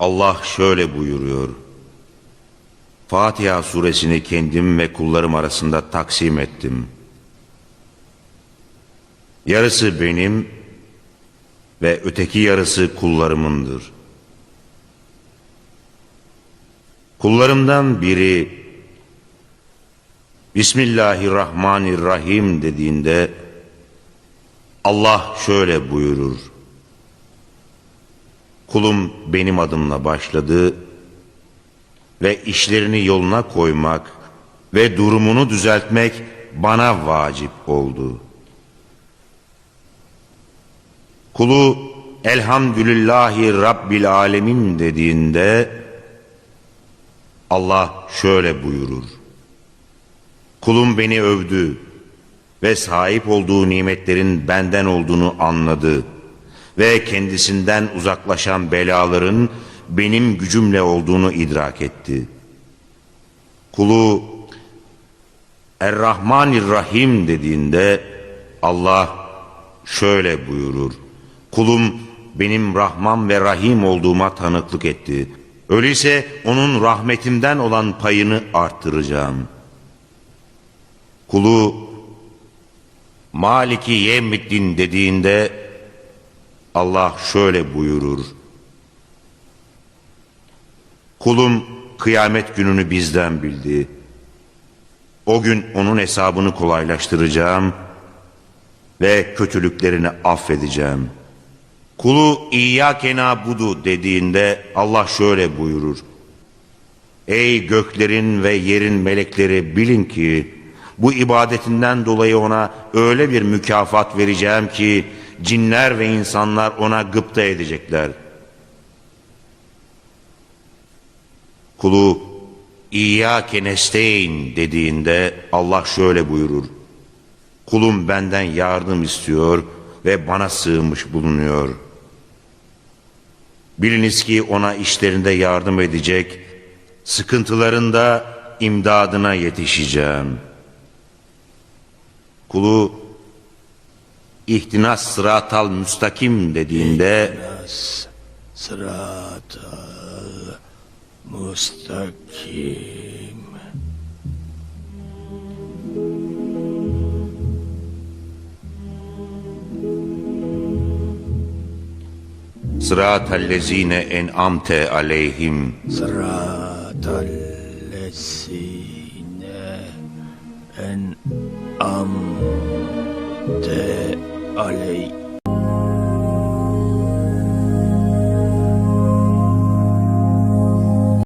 Allah şöyle buyuruyor. Fatiha suresini kendim ve kullarım arasında taksim ettim. Yarısı benim ve öteki yarısı kullarımındır. Kullarımdan biri Bismillahirrahmanirrahim dediğinde Allah şöyle buyurur. Kulum benim adımla başladı ve işlerini yoluna koymak ve durumunu düzeltmek bana vacip oldu. Kulu elhamdülillahi rabbil alemin dediğinde Allah şöyle buyurur. Kulum beni övdü ve sahip olduğu nimetlerin benden olduğunu anladı ve kendisinden uzaklaşan belaların benim gücümle olduğunu idrak etti. Kulu Er-Rahmanir-Rahim dediğinde Allah şöyle buyurur. Kulum benim Rahman ve Rahim olduğuma tanıklık etti. Öyleyse onun rahmetimden olan payını arttıracağım. Kulu Maliki yevmiddin dediğinde Allah şöyle buyurur. Kulum kıyamet gününü bizden bildi. O gün onun hesabını kolaylaştıracağım ve kötülüklerini affedeceğim. Kulu İyyâke nâbudu dediğinde Allah şöyle buyurur. Ey göklerin ve yerin melekleri bilin ki bu ibadetinden dolayı ona öyle bir mükafat vereceğim ki cinler ve insanlar ona gıpta edecekler. Kulu İyyâke nesteyn dediğinde Allah şöyle buyurur. Kulum benden yardım istiyor ve bana sığınmış bulunuyor. Biliniz ki ona işlerinde yardım edecek, sıkıntılarında imdadına yetişeceğim. Kulu ihtinas sıratal müstakim dediğinde Nas sıratal mustakim. sıratallezine en'amte aleyhim Sıratal lezine en ale